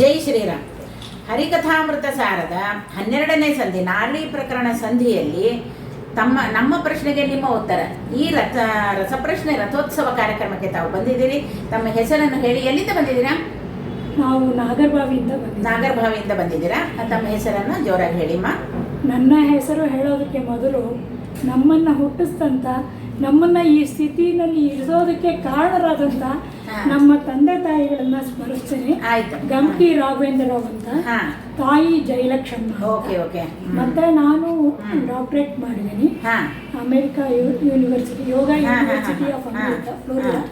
ಜೈ ಶ್ರೀರಾಮ್. ಹರಿಕಥಾಮೃತ ಸಾರದ ಹನ್ನೆರಡನೇ ಸಂಧಿ ನಾಳಿ ಪ್ರಕರಣ ಸಂಧಿಯಲ್ಲಿ ತಮ್ಮ ನಮ್ಮ ಪ್ರಶ್ನೆಗೆ ನಿಮ್ಮ ಉತ್ತರ. ಈ ರಥ ರಸಪ್ರಶ್ನೆ ರಥೋತ್ಸವ ಕಾರ್ಯಕ್ರಮಕ್ಕೆ ತಾವು ಬಂದಿದ್ದೀರಿ. ತಮ್ಮ ಹೆಸರನ್ನು ಹೇಳಿ ಎಲ್ಲಿಂದ ಬಂದಿದ್ದೀರಾ? ನಾವು ನಾಗರ್ಭಾವಿಯಿಂದ ನಾಗರ್ಭಾವಿಯಿಂದ ಬಂದಿದ್ದೀರಾ? ತಮ್ಮ ಹೆಸರನ್ನು ಜೋರಾಗಿ ಹೇಳಿಮ್ಮ. ನನ್ನ ಹೆಸರು ಹೇಳೋದಕ್ಕೆ ಮೊದಲು ನಮ್ಮನ್ನು ಹುಟ್ಟಿಸ್ತಂತ ನಮ್ಮನ್ನು ಈ ಸ್ಥಿತಿನಲ್ಲಿ ಇರಿಸೋದಕ್ಕೆ ಕಾರಣರಾದಂಥ ನಮ್ಮ ತಂದೆ ತಾಯಿಗಳನ್ನ ಸ್ಮರಿಸ್ತೇನೆ. ಆಯ್ತು. ಗಂಪಿ ರಾಘವೇಂದ್ರರಾವ್ ಅಂತ. ತಾಯಿ ಜಯಲಕ್ಷ್ಮಣ ಓಕೆ ಓಕೆ. ಮತ್ತೆ ನಾನು ಡಾಕ್ಟರೇಟ್ ಮಾಡಿದ್ದೀನಿ. America university Yoga university of America Florida.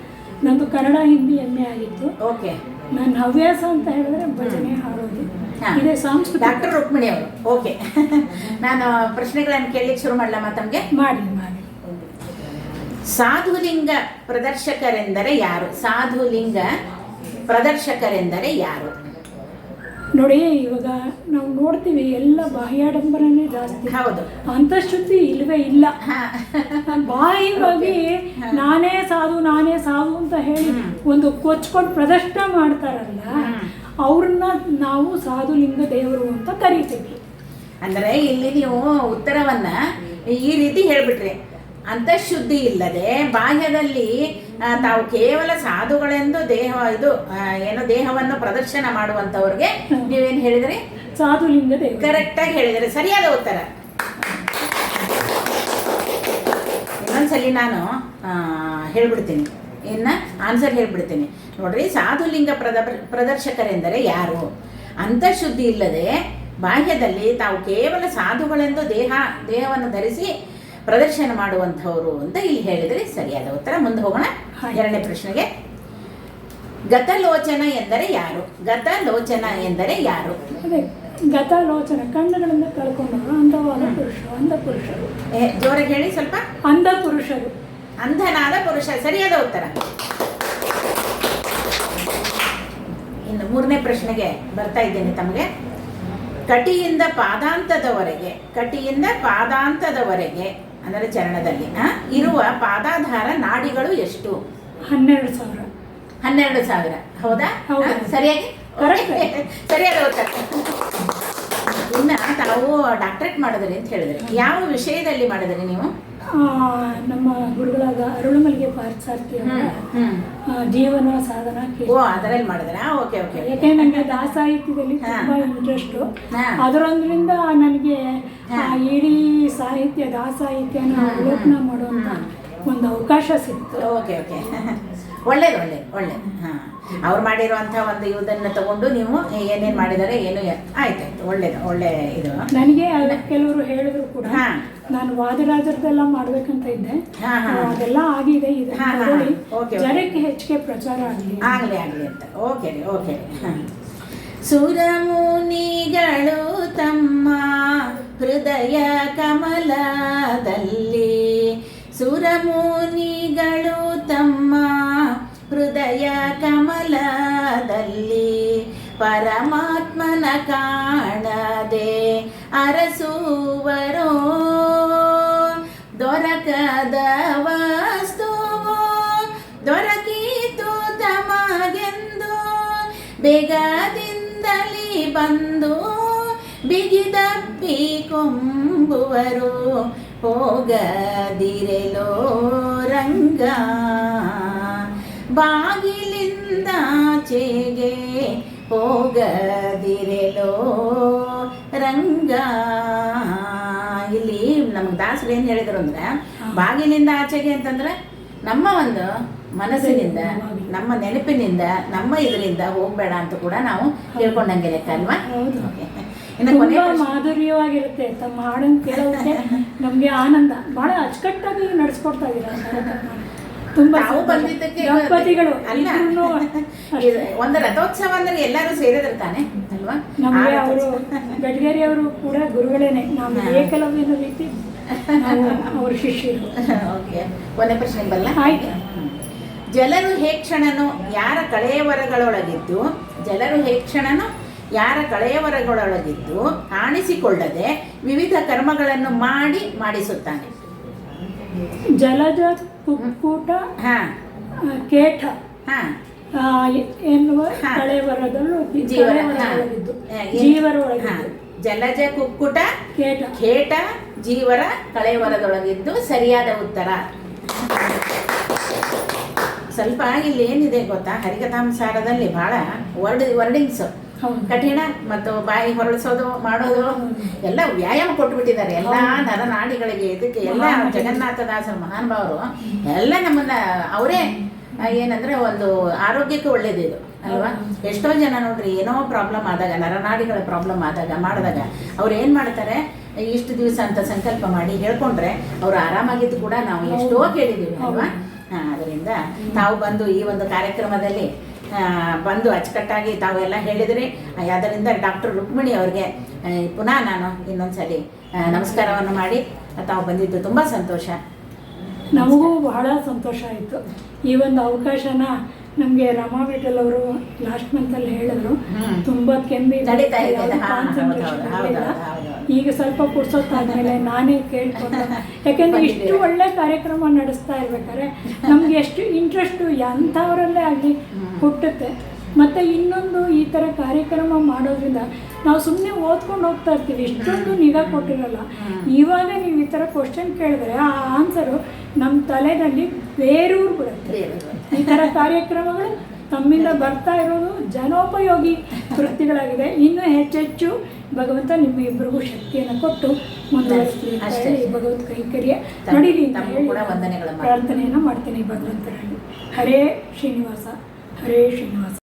ನಂದು ಕನ್ನಡ ಹಿಂದಿ ಎಮ್ಮೆ ಎ ಆಗಿತ್ತು. ಓಕೆ. ನನ್ನ ಹವ್ಯಾಸ ಅಂತ ಹೇಳಿದ್ರೆ ಭಜನೆ ಹಾಡೋದು. ಇದೆ ಇದೇ ಸಾಂಸ್ಕೃತಿಕ. ಡಾಕ್ಟರ್ ರುಕ್ಮಿಣಿ ಅವರು. ಓಕೆ. ನಾನು ಪ್ರಶ್ನೆಗಳನ್ನು ಕೇಳಲಿಕ್ಕೆ ಶುರು ಮಾಡಲಮ್ಮ ತಮಗೆ ಮಾಡಿ ಮಾಡಿ. ಸಾಧುಲಿಂಗ ಪ್ರದರ್ಶಕರೆಂದರೆ ಯಾರು? ಸಾಧುಲಿಂಗ ಪ್ರದರ್ಶಕರೆಂದರೆ ಯಾರು? ನೋಡಿ ಇವಾಗ ನಾವು ನೋಡ್ತೀವಿ ಎಲ್ಲ ಬಾಹ್ಯಾಡಂಬರನೇ ಜಾಸ್ತಿ. ಹೌದು. ಅಂತಃಶುದ್ಧಿ ಇಲ್ವೇ ಇಲ್ಲ. ಬಾಹ್ಯವಾಗಿ ನಾನೇ ಸಾಧು ನಾನೇ ಸಾಧು ಅಂತ ಹೇಳಿ ಒಂದು ಕೊಚ್ಕೊಂಡು ಪ್ರದರ್ಶನ ಮಾಡ್ತಾರಲ್ಲ. ಅವ್ರನ್ನ ನಾವು ಸಾಧುಲಿಂಗ ದೇವರು ಅಂತ ಕರಿತೀವಿ. ಅಂದರೆ ಇಲ್ಲಿ ನೀವು ಉತ್ತರವನ್ನ ಈ ರೀತಿ ಹೇಳ್ಬಿಟ್ರಿ. ಅಂತಃಶುದ್ಧಿ ಇಲ್ಲದೆ ಬಾಹ್ಯದಲ್ಲಿ ತಾವು ಕೇವಲ ಸಾಧುಗಳೆಂದು ದೇಹ ಇದು ಏನು ದೇಹವನ್ನು ಪ್ರದರ್ಶನ ಮಾಡುವಂತವ್ರಿಗೆ. ನೀವೇನು ಹೇಳಿದ್ರಿ? ಸಾಧುಲಿಂಗ ಕರೆಕ್ಟ್ ಕರೆಕ್ಟಾಗಿ ಹೇಳಿದರೆ. ಸರಿಯಾದ ಉತ್ತರ. ಇನ್ನೊಂದ್ಸಲಿ ನಾನು ಹೇಳ್ಬಿಡ್ತೀನಿ. ಇನ್ನ ಆನ್ಸರ್ ಹೇಳ್ಬಿಡ್ತೀನಿ. ನೋಡ್ರಿ ಸಾಧುಲಿಂಗ ಪ್ರದ ಪ್ರದರ್ಶಕರೆಂದರೆ ಯಾರು? ಅಂತಃಶುದ್ಧಿ ಇಲ್ಲದೆ ಬಾಹ್ಯದಲ್ಲಿ ತಾವು ಕೇವಲ ಸಾಧುಗಳೆಂದು ದೇಹ ದೇಹವನ್ನು ಧರಿಸಿ ಪ್ರದರ್ಶನ ಮಾಡುವಂಥವರು ಅಂತ ಇಲ್ಲಿ ಹೇಳಿದರೆ ಸರಿಯಾದ ಉತ್ತರ. ಮುಂದೆ ಹೋಗೋಣ. ಎರಡನೇ ಪ್ರಶ್ನೆಗೆ. ಗತಲೋಚನ ಎಂದರೆ ಯಾರು? ಗತಲೋಚನ ಎಂದರೆ ಯಾರು? ಗತಲೋಚನ ಕಣ್ಣುಗಳನ್ನು ಕಣ್ಣುಗಳಿಂದ ಕಳ್ಕೊಂಡವರು ಅಂಧವಾದ ಪುರುಷರು ಅಂಧ ಪುರುಷರು ಏ, ಜೋರಾಗಿ ಹೇಳಿ ಸ್ವಲ್ಪ. ಅಂಧ ಪುರುಷರು ಅಂಧನಾದ ಪುರುಷ ಸರಿಯಾದ ಉತ್ತರ. ಇನ್ನು ಮೂರನೇ ಪ್ರಶ್ನೆಗೆ ಬರ್ತಾ ಇದ್ದೇನೆ ತಮಗೆ. ಕಟಿಯಿಂದ ಪಾದಾಂತದವರೆಗೆ ಕಟಿಯಿಂದ ಪಾದಾಂತದವರೆಗೆ ಅಂದರೆ ಚರಣದಲ್ಲಿ ಇರುವ ಪಾದಾಧಾರ ನಾಡಿಗಳು ಎಷ್ಟು? ಹನ್ನೆರಡು ಸಾವಿರ. ಹನ್ನೆರಡು ಸಾವಿರ. ಹೌದಾ? ಸರಿಯಾಗಿ. ಸರಿಯಾದ ಉತ್ತರ. ಇನ್ನ ತಾವು ಡಾಕ್ಟ್ರೇಟ್ ಮಾಡಿದ್ರಿ ಅಂತ ಹೇಳಿದ್ರಿ. ಯಾವ ವಿಷಯದಲ್ಲಿ ಮಾಡಿದ್ರಿ ನೀವು? ನಮ್ಮ ಗುರುಗಳಾದ ಅರುಳುಮಲ್ಗೆ ಆ, ಜೀವನ ಸಾಧನ ಓ. ಅದರಲ್ಲಿ ಮಾಡಿದ್ರ? ಓಕೆ ಓಕೆ ಯಾಕೆ ನನಗೆ ದಾಸಾಹಿತ್ಯದಲ್ಲಿ. ತುಂಬಾ ಇಂಟ್ರೆಸ್ಟು. ಅದರೊಂದ್ರಿಂದ ನನಗೆ ಇಡೀ ಸಾಹಿತ್ಯ ದಾಸಾಹಿತ್ಯನ ಸಾಹಿತ್ಯನ ಅವಲೋಕನ ಮಾಡುವಂತ ಒಂದು ಅವಕಾಶ ಸಿಕ್ತು. Okay okay. ಒಳ್ಳೇದು ಒಳ್ಳೇದು ಒಳ್ಳೇದು. ಹಾಂ. ಅವ್ರು ಮಾಡಿರುವಂಥ ಒಂದು ಇದನ್ನು ತಗೊಂಡು ನೀವು ಏನೇನು ಮಾಡಿದರೆ ಏನು ಆಯ್ತು ಆಯ್ತು. ಒಳ್ಳೇದು ಒಳ್ಳೆ ಇದು. ನನಗೆ ಅದು ಕೆಲವರು ಹೇಳಿದ್ರು ಕೂಡ. ನಾನು ವಾದರಾಜರದೆಲ್ಲ ಮಾಡ್ಬೇಕಂತ ಇದ್ದೆ. ಅದೆಲ್ಲ ಆಗಿದೆ ಇದು. ಜನಕ್ಕೆ ಹೆಚ್ಚಿಗೆ ಪ್ರಚಾರ ಆಗಲಿ. ಆಗಲಿ ಆಗಲಿ ಅಂತ. ಓಕೆ ರೀ ಓಕೆ ರೀ. ಹಾಂ. ಸುರಮುನಿಗಳು ತಮ್ಮ ಹೃದಯ ಕಮಲದಲ್ಲಿ ಸುರಮುನಿಗಳು ತಮ್ಮ ಹೃದಯ ಕಮಲದಲ್ಲಿ ಪರಮಾತ್ಮನ ಕಾಣದೆ ಅರಸುವರೋ. ದೊರಕದ ವಸ್ತು ದೊರಕೀತು ತಮಗೆಂದು, ಬೇಗದಿಂದಲೇ ಬಂದು ಬಿಗಿದಪ್ಪಿ ಕೊಂಬುವರು ಹೋಗದಿರೆಲೋ ರಂಗ. ಬಾಗಿಲಿಂದ ಚೆಗೆ ಹೋಗದಿರೆಲೋ ರಂಗ. ಇಲ್ಲಿ ನಮ್ಗೆ ದಾಸರು ಏನು ಹೇಳಿದ್ರು ಅಂದ್ರೆ ಬಾಗಿಲಿಂದ ಆಚೆಗೆ ಅಂತಂದ್ರೆ ನಮ್ಮ ಒಂದು ಮನಸ್ಸಿನಿಂದ ನಮ್ಮ ನೆನಪಿನಿಂದ ನಮ್ಮ ಇದರಿಂದ ಹೋಗ್ಬೇಡ ಅಂತ ಕೂಡ ನಾವು ಹೇಳ್ಕೊಂಡಂಗೆ ಲೆಕ್ಕ ಅಲ್ವಾ. ತುಂಬಾ. ಮಾಧುರ್ಯವಾಗಿರುತ್ತೆ. ತಮ್ಮ ಹಾಡನ್ನು ಕೇಳೋದಕ್ಕೆ ನಮ್ಗೆ ಆನಂದ. ಬಹಳ ಅಚ್ಚುಕಟ್ಟಾಗಿ ನಡ್ಸ್ಕೊಡ್ತಾ ಇದ್ದಾರೆ ತುಂಬಾ ದಂಪತಿಗಳು ಒಂದು ರಥೋತ್ಸವ ಅಂದ್ರೆ ಎಲ್ಲರೂ ಸೇರಿದ್ರೆ ತಾನೆ? ಅಲ್ವಾ? ನಮಗೆ ಅವರು ರಥೋತ್ಸವ- ಅವರು ಕೂಡ ಗುರುಗಳೇನೆ. ನಾವು. ಏಕಲವ್ಯನ ರೀತಿ ಅವ್ರ ಶಿಷ್ಯರು. ಓಕೆ. ಕೊನೆ ಪ್ರಶ್ನೆ ಬರಲ್ಲ ಆಯ್ತು. ಜಲರು ಹೇಕ್ಷಣನು ಯಾರ ಕಳೆಯವರಗಳೊಳಗಿದ್ದು? ಜಲರು ಹೇಕ್ಷಣನು ಯಾರ ಕಳೆಯವರಗಳೊಳಗಿದ್ದು ಕಾಣಿಸಿಕೊಳ್ಳದೆ ವಿವಿಧ ಕರ್ಮಗಳನ್ನು ಮಾಡಿ ಮಾಡಿಸುತ್ತಾನೆ. ಜಲಜ ಕುಕ್ಕೂಟ ಕೇಟ ಎನ್ನುವ. ಜೀವರೊಳಗಿದ್ದು. ಜಲಜ ಕುಕ್ಕುಟ ಕೇಟ. ಖೇಟ ಜೀವರ ಕಳೆಯವರದೊಳಗಿದ್ದು ಸರಿಯಾದ ಉತ್ತರ. ಸ್ವಲ್ಪ ಇಲ್ಲಿ ಏನಿದೆ ಗೊತ್ತಾ? ಹರಿಕಥಾಂಸಾರದಲ್ಲಿ ಬಹಳ ವರ್ಡ್ ವರ್ಡಿಂಗ್ಸ್. ಕಠಿಣ ಮತ್ತು ಬಾಯಿ ಹೊರಳಿಸೋದು ಮಾಡೋದು ಎಲ್ಲ ವ್ಯಾಯಾಮ ಕೊಟ್ಟುಬಿಟ್ಟಿದ್ದಾರೆ. ಎಲ್ಲ ನರನಾಡಿಗಳಿಗೆ ಇದಕ್ಕೆ ಎಲ್ಲ ಜಗನ್ನಾಥದಾಸರು ಮಹಾನುಭಾವರು ಎಲ್ಲ ನಮ್ಮನ್ನ ಅವರೇ ಏನಂದ್ರೆ ಒಂದು ಆರೋಗ್ಯಕ್ಕೆ ಒಳ್ಳೇದು ಇದು ಅಲ್ವಾ. ಎಷ್ಟೋ ಜನ ನೋಡ್ರಿ ಏನೋ ಪ್ರಾಬ್ಲಮ್ ಆದಾಗ ನರನಾಡಿಗಳ ಪ್ರಾಬ್ಲಮ್ ಆದಾಗ ಮಾಡಿದಾಗ ಅವ್ರು ಏನು ಮಾಡ್ತಾರೆ ಇಷ್ಟು ದಿವಸ ಅಂತ ಸಂಕಲ್ಪ ಮಾಡಿ ಹೇಳ್ಕೊಂಡ್ರೆ ಅವ್ರು ಆರಾಮಾಗಿದ್ದು ಕೂಡ ನಾವು ಎಷ್ಟೋ ಕೇಳಿದೀವಿ ಕೇಳಿದ್ದೀವಿ ಅಲ್ವಾ. ಅದರಿಂದ ತಾವು ಬಂದು ಈ ಒಂದು ಕಾರ್ಯಕ್ರಮದಲ್ಲಿ ಬಂದು ಅಚ್ಚುಕಟ್ಟಾಗಿ ತಾವೆಲ್ಲ ಹೇಳಿದ್ರಿ. ಅದರಿಂದ ಡಾಕ್ಟರ್ ರುಕ್ಮಿಣಿ ಅವ್ರಿಗೆ ಪುನಃ ನಾನು ಇನ್ನೊಂದ್ಸಲಿ ನಮಸ್ಕಾರವನ್ನು ಮಾಡಿ ತಾವು ಬಂದಿದ್ದು ತುಂಬ ಸಂತೋಷ. ನಮಗೂ ಬಹಳ ಸಂತೋಷ ಆಯಿತು. ಈ ಒಂದು ಅವಕಾಶನ ನಮಗೆ ರಮಾ ವಿಠಲ್ ಅವರು ಲಾಸ್ಟ್ ಮಂತಲ್ಲಿ ಹೇಳಿದ್ರು. ತುಂಬ ಕೆಮ್ಮಿ ನಡೀತಾ ಇದೆ. ಈಗ ಸ್ವಲ್ಪ ಪುರ್ಸೊತ್ತಾದ್ಮೇಲೆ ನಾನೇ ಕೇಳ್ಕೊಂಡು. ಯಾಕೆಂದ್ರೆ ಇಷ್ಟು ಒಳ್ಳೆ ಕಾರ್ಯಕ್ರಮ ನಡೆಸ್ತಾ ಇರ್ಬೇಕಾದ್ರೆ ನಮ್ಗೆ ಎಷ್ಟು ಇಂಟ್ರೆಸ್ಟು ಎಂಥವರಲ್ಲೇ ಆಗಲಿ. ಹುಟ್ಟುತ್ತೆ. ಮತ್ತೆ ಇನ್ನೊಂದು ಈ ಥರ ಕಾರ್ಯಕ್ರಮ ಮಾಡೋದ್ರಿಂದ ನಾವು ಸುಮ್ಮನೆ ಓದ್ಕೊಂಡು ಹೋಗ್ತಾ ಇರ್ತೀವಿ ಇಷ್ಟೊಂದು ನಿಗಾ ಕೊಟ್ಟಿರಲ್ಲ. ಇವಾಗ ನೀವು ಈ ಥರ ಕ್ವಶನ್ ಕೇಳಿದ್ರೆ ಆ ಆನ್ಸರು ನಮ್ಮ ತಲೆನಲ್ಲಿ ಬೇರೂರು ಬರುತ್ತೆ. ಈ ಥರ ಕಾರ್ಯಕ್ರಮಗಳು ತಮ್ಮಿಂದ ಬರ್ತಾ ಇರೋದು ಜನೋಪಯೋಗಿ ವೃತ್ತಿಗಳಾಗಿದೆ. ಇನ್ನೂ ಹೆಚ್ಚೆಚ್ಚು ಭಗವಂತ ನಿಮ್ಮ ಇಬ್ಬರಿಗೂ ಶಕ್ತಿಯನ್ನು ಕೊಟ್ಟು ಮುಂದುವರಿಸಲಿ ಅಂತ ಅಷ್ಟೇ. ಭಗವತ್ ಕೈಕರ್ಯ ನಡೀಲಿ. ಪ್ರಾರ್ಥನೆಯನ್ನು ಮಾಡ್ತೀನಿ ಭಗವಂತರಲ್ಲಿ ಹರೇ ಶ್ರೀನಿವಾಸ ಹರೇ ಶ್ರೀನಿವಾಸ